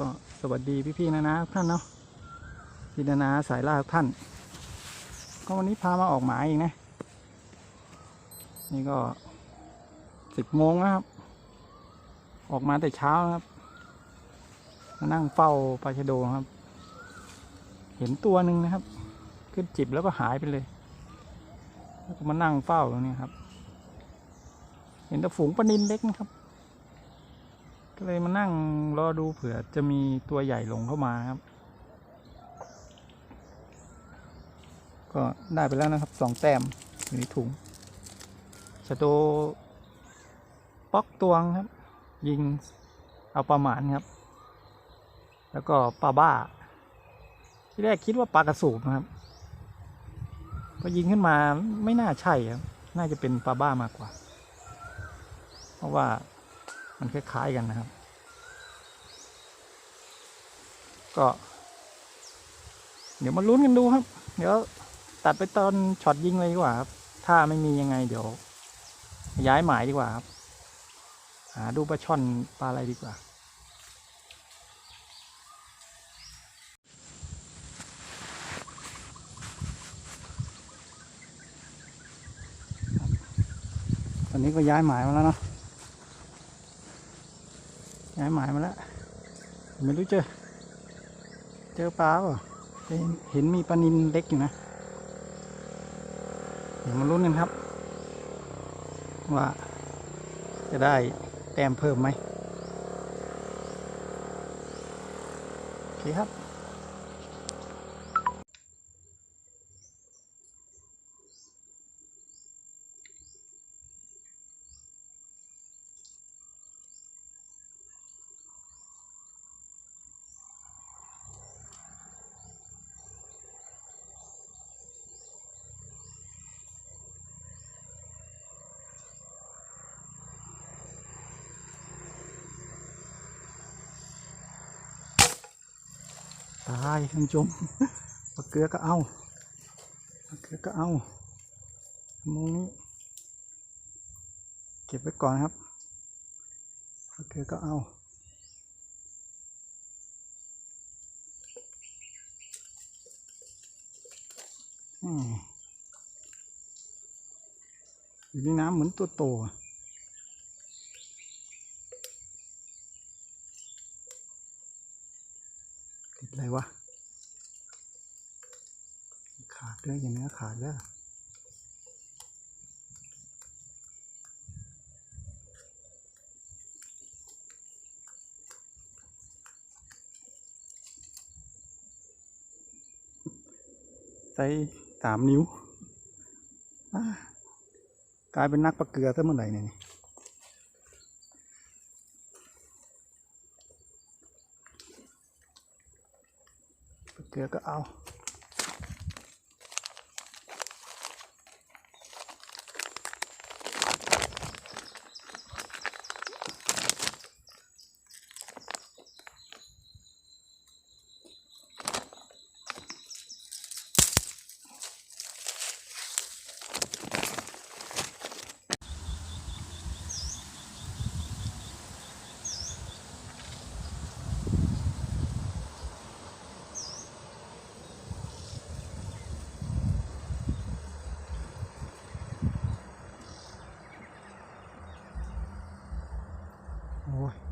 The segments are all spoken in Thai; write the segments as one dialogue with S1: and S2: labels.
S1: ก็สวัสดีพี่ๆนะนะท่านเนาะพี่นานาสายล่าท่าน ก็วันนี้พามาออกหมายอีกนะ นี่ก็สิบโมงนะครับ ออกมาแต่เช้านะครับ มานั่งเฝ้าปลาชะโดครับ เห็นตัวหนึ่งนะครับ ขึ้นจิบแล้วก็หายไปเลย แล้วก็มานั่งเฝ้าตรงนี้ครับ เห็นแต่ฝูงปลานินเล็กนะครับ ก็เลยมานั่งรอดูเผื่อจะมีตัวใหญ่ลงเข้ามาครับ ก็ได้ไปแล้วนะครับสองแต้มอยู่ในถุงชะโดป๊อกตวงครับ ยิงเอาปลาหมานครับ แล้วก็ปลาบ้า ที่แรกคิดว่าปลากระสูบนะครับพอยิงขึ้นมาไม่น่าใช่ครับ น่าจะเป็นปลาบ้ามากกว่า เพราะว่า มันคล้ายๆกันนะครับ ก็ เดี๋ยวมาลุ้นกันดูครับ เดี๋ยวตัดไปตอนช็อตยิงเลยดีกว่าครับ ถ้าไม่มียังไงเดี๋ยว ย้ายหมายดีกว่าครับ หาดูปลาช่อนปลาอะไรดีกว่าตอนนี้ก็ย้ายหมายมาแล้วเนาะ ย้ายหมายมาแล้วไม่รู้เจอ เจอปลาเปล่าเห็นมีปลานินเล็กอยู่นะ เดี๋ยวมาลุ้นกันครับ ว่าจะได้แต้มเพิ่มไหมโอเคครับ ตายท่านผู้ชมปลาเกลือก็เอาปลาเกลือก็เอามงนี้ เก็บไว้ก่อนครับปลาเกลือก็เอาอืมอยู่ในน้ำเหมือนตัวโตอะ อะไรวะ ขาดด้วยอย่างนี้ขาดแล้วใส่สามนิ้ว กลายเป็นนักประเกลือซะเมื่อไหร่เนี่ย เกลื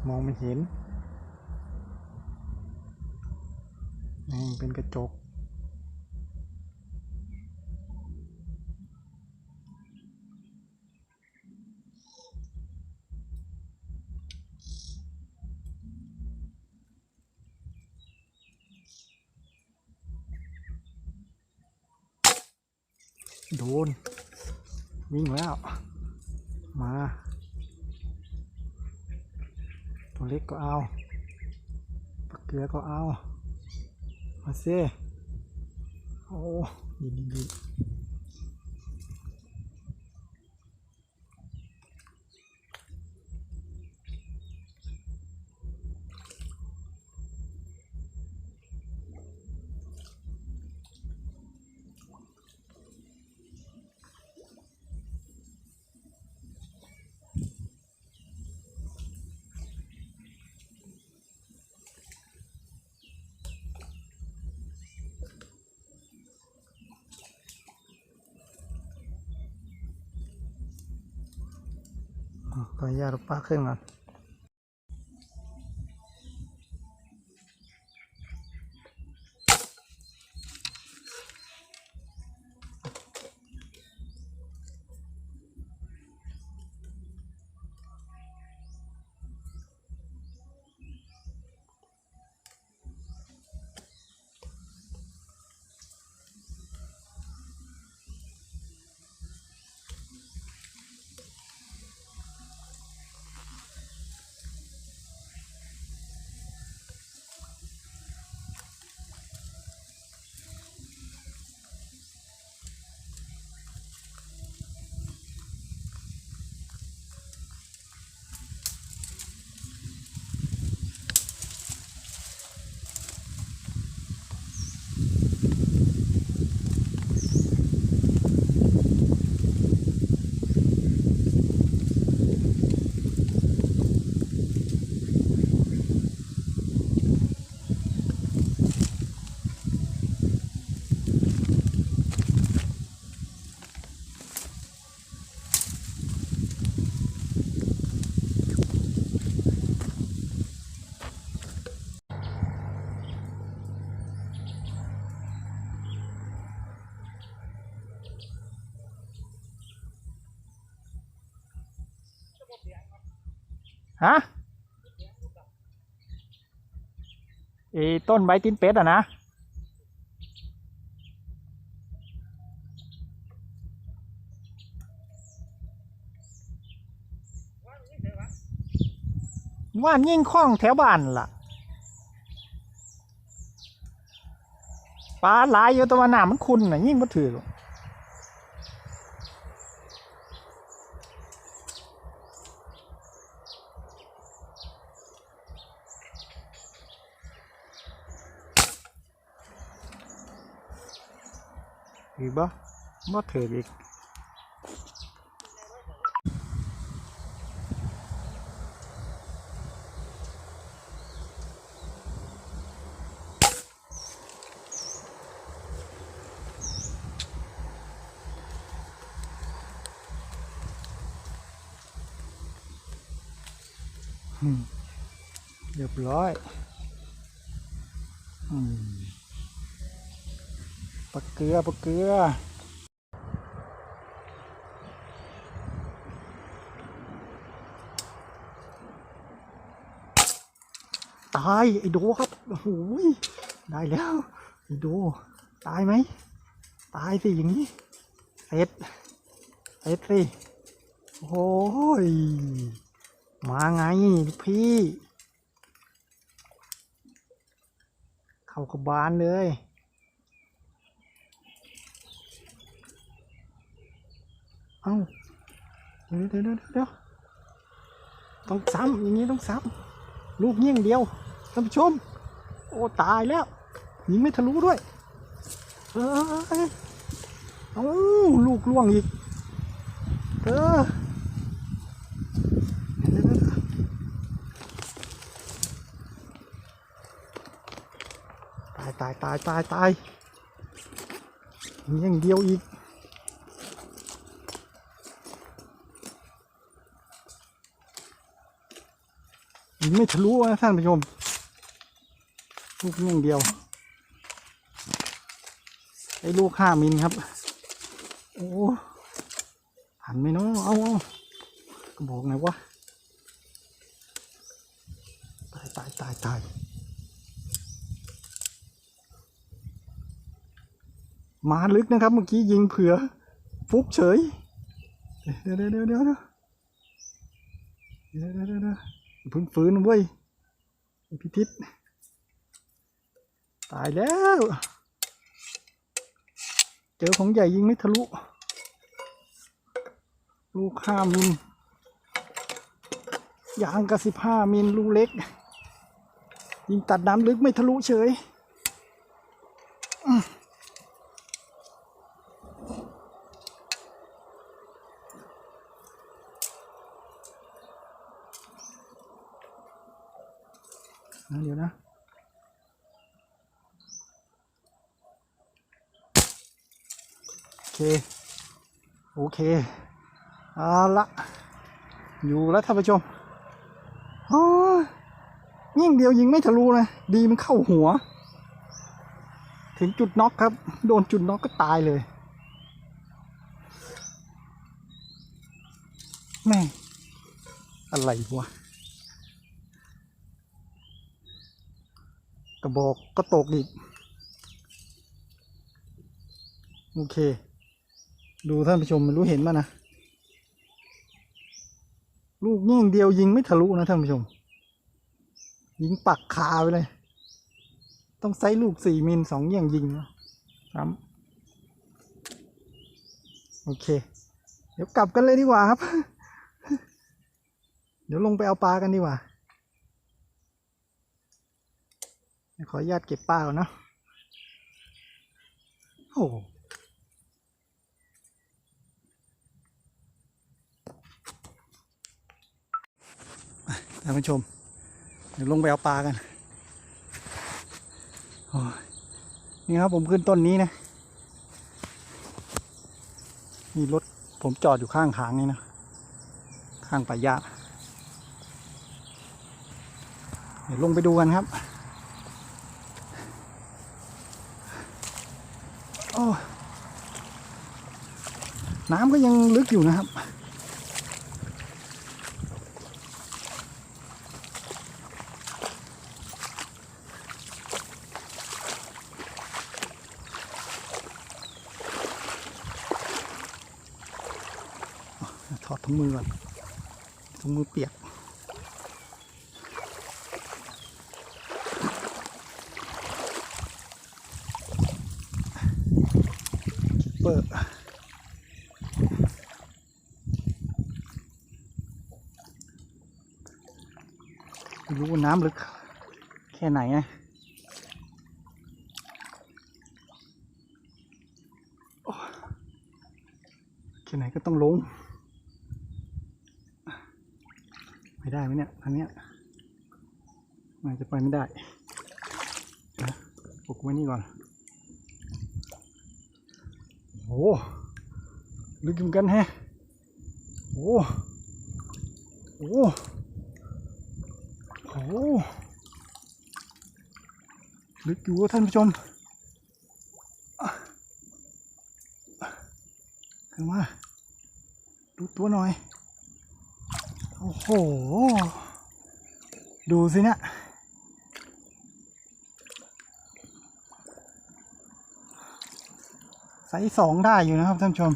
S1: มองไม่เห็นนี่เป็นกระจก โดน วิ่งแล้ว มา ตัวเล็กก็เอาปลาเกลือก็เอา มาเซ่โอ้ดีดีดี ก็ย่ารูปป้าขึ้นมา ฮะไอ้ต้นใบตีนเป็ดอะนะว่านยิ่งคล้องแถวบ้านล่ะปลาหลายอยู่ตัวาน้ำมันคุณน่ะยิ่งมาถือหรอก Diba? Materic. เกลือปลาเกลือตายไอ้โดครับโอ้โหยได้แล้วไอ้โดตายไหมตายสิอย่างนี้เอ็ดเอ็ดสิโอ้ยมาไงพี่ เข้ากระบาลเลย เอาเดี๋ยวเดี๋ยวเดี๋ยวต้องซ้ำอย่างนี้ต้องซ้ำลูกเงี้ยงเดียวท่านผู้ชม โอ้ตายแล้วยิงไม่ทะลุด้วยเออเอ้าลูกล่วงอีกเออตายตายตายตายตายย่างเดียวอีก ไม่ทะลุนะท่านผู้ชมลูกนิ่งเดียวไอ้ลูกห้ามิลครับ โอ้หันไหมเนาะเอาเอาก็บอกไงวะตายตายตายตายมาลึกนะครับ เมื่อกี้ยิงเผื่อ ฟุกเฉย เดี๋ยวเดี๋ยวเดี๋ยวเดี๋ยวเดี๋ยวเดี๋ยว พิ่งฟื้นเว้ยพิทิศตายแล้ว เจอของใหญ่ยิงไม่ทะลุ ลูกห้ามิลยางกระสิบห้ามิลลูกเล็ก ยิงตัดน้ำลึกไม่ทะลุเฉย อืมนะเดี๋ยวนะ โอ เคโอเคเอาละอยู่แล้วท่านผู้ชมยิงเดียวยิงไม่ทะลุเลยดีมันเข้าหัว ถึงจุดน็อกครับ โดนจุดน็อกก็ตายเลยแม่อะไรวะกระบอกก็ตกอีก โอเค ดูท่านผู้ชมไม่รู้เห็นมั้ยนะ ลูกยิ่งเดียวยิงไม่ทะลุนะท่านผู้ชม ยิงปักคาไปเลย ต้องใช้ลูกสี่มิลสองเยี่ยงยิงนะครับโอเค เดี๋ยวกลับกันเลยดีกว่าครับ เดี๋ยวลงไปเอาปลากันดีกว่า ขออนุญาตเก็บปลาก่อนเนาะโอ้โหไป ท่านผู้ชม เดี๋ยวลงไปเอาปลากันนี่ครับผมขึ้นต้นนี้นะมีรถผมจอดอยู่ข้างทางนี่นะ ข้างป่ายาเดี๋ยวลงไปดูกันครับ โอ้ น้ำก็ยังลึกอยู่นะครับ ถุงมือก่อนถุงมือเปียกเปอร์ไม่รู้น้ำลึก แค่ไหนนะโอ้แค่ไหนก็ต้องลง ได้ไหมเนี่ยอันเนี้ยมันจะไปไม่ได้นะปลุกไว้นี่ก่อนโอ้ลึกเหมือนกันแฮะโอ้โอ้โหลึกอยู่ท่านผู้ชมขึ้นมาดูตัวหน่อย อ้โห ดูสิเนี่ยไซส์สองได้อยู่นะครับท่านผู้ชม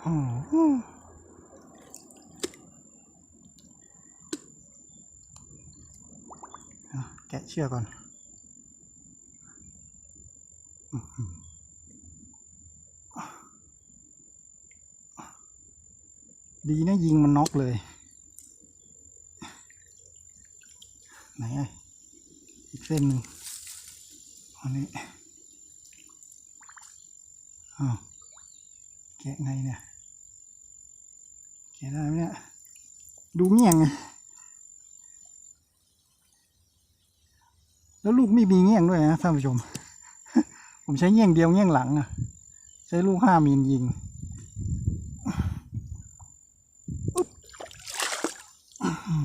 S1: โอ้โหแกะเชือกก่อนอื้อหือ ดีนะยิงมันน็อกเลย ไหนอะอีกเส้นหนึ่งอันนี้อ้าวแกะไงเนี่ยแกะได้ไหมเนี่ย ดูเงี้ยงไงแล้วลูกไม่มีเงี้ยงด้วยนะท่านผู้ชม ผมใช้เงี้ยงเดียวเงี้ยงหลังอะใช้ลูกห้ามิลยิง อื้อหื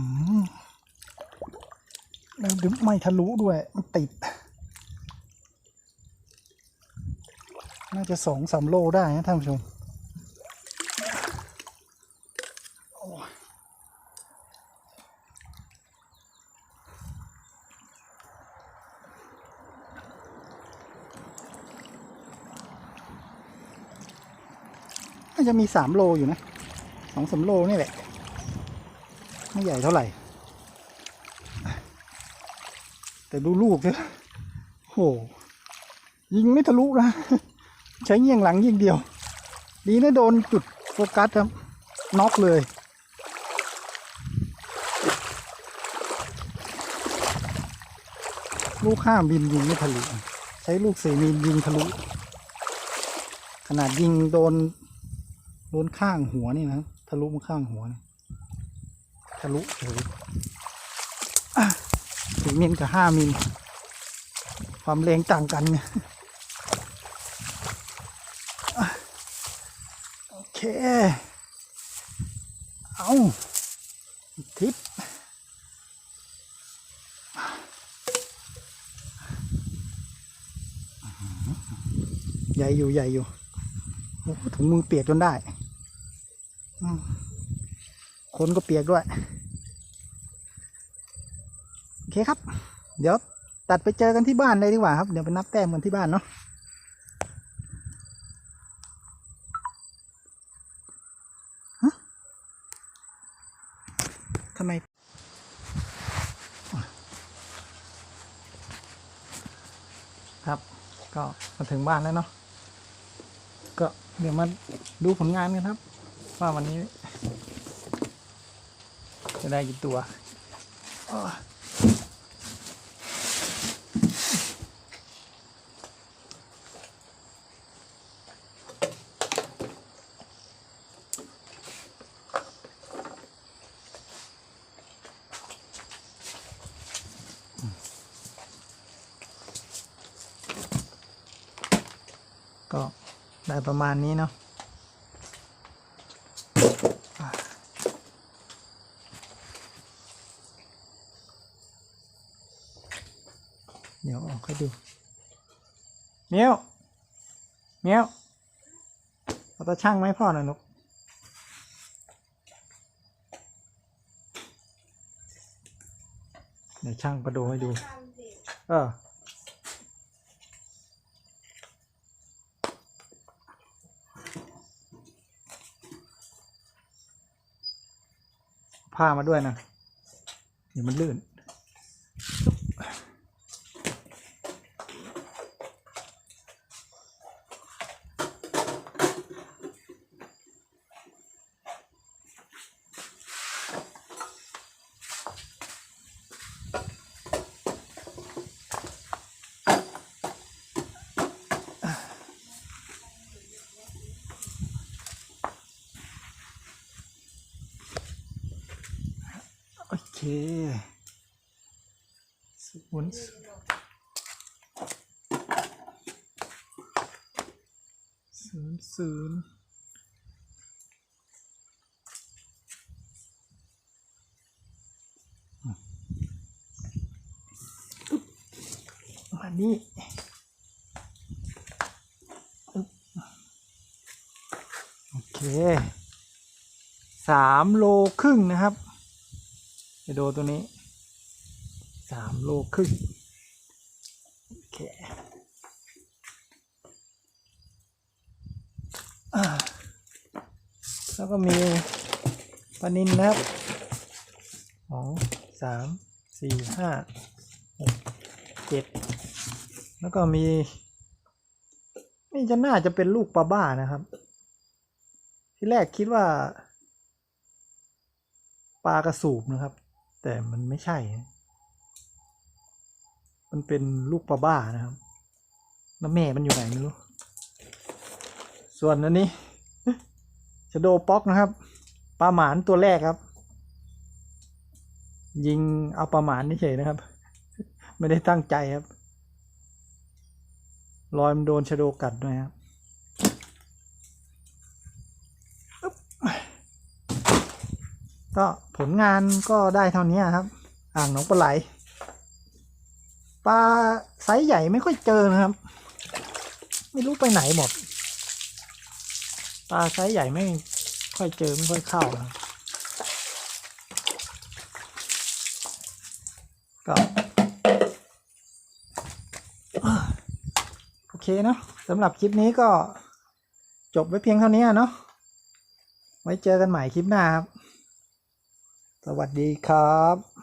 S1: อ แล้วดึงไม่ทะลุด้วย มันติด น่าจะสองสามโลได้นะท่านผู้ชมอ้ยน่าจะมีสามโลอยู่นะสองสามโลนี่แหละ ไม่ใหญ่เท่าไหร่ แต่ดูลูกเนี่ยโหยิงไม่ทะลุนะใช้เงี่ยงหลังยิงเดียว ดีนะโดนจุดโฟกัสครับน็อกเลยลูกห้ามิลยิงไม่ทะลุใช้ลูกสี่มิลยิงทะลุ ขนาดยิงโดนโดนข้างหัวนี่นะทะลุมาข้างหัวนี่ทะลุเฉย มิลกับห้ามิล ความแรงต่างกันเนี่ยโอเค เอาทิปใหญ่อยู่ใหญ่อยู่โอ้โหถุงมือเปียกจนได้ คนก็เปียกด้วย เคครับ เดี๋ยวตัดไปเจอกันที่บ้านเลยดีกว่าครับ เดี๋ยวไปนับแต้มกันที่บ้านเนาะทำไมครับ ก็มาถึงบ้านแล้วเนาะก็เดี๋ยวมาดูผลงานกันครับ ว่าวันนี้ จะได้กี่ตัวอ้อก็ ได้ประมาณนี้เนาะเดี๋ยวออกให้ดูเมียวเมียวเอาตาช่างไหมพ่อหน่อยนุกเดี๋ยวช่างประดูให้ดู เออ ผ้ามาด้วยนะเดี๋ยวมันลื่น โอเคศูนศูนย์ศูนย์มานี่โอเคสามโลครึ่งนะครับ ไปดูตัวนี้สามโลครึ่งโอเคอแล้วก็มีปลานินนะครับสองสามสี่ห้าหกเจ็ดแล้วก็มี นี่จะน่าจะเป็นลูกปลาบ้านะครับ ที่แรกคิดว่าปลากระสูบนะครับ แต่มันไม่ใช่ มันเป็นลูกปลาบ้านะครับแล้วแม่มันอยู่ไหนไม่รู้ ส่วนอันนี้ชโดป๊อกนะครับ ปลาหมานตัวแรกครับ ยิงเอาปลาหมานเฉยนะครับ ไม่ได้ตั้งใจครับ รอยมันโดนชโดกัดด้วยครับ ก็ผลงานก็ได้เท่านี้ครับ อ่างหนองปลาไหลปลาไซส์ใหญ่ไม่ค่อยเจอนะครับ ไม่รู้ไปไหนหมดปลาไซส์ใหญ่ไม่ค่อยเจอไม่ค่อยเข้านะก็โอเคเนาะสำหรับคลิปนี้ก็จบไว้เพียงเท่านี้เนาะไว้เจอกันใหม่คลิปหน้าครับ สวัสดีครับ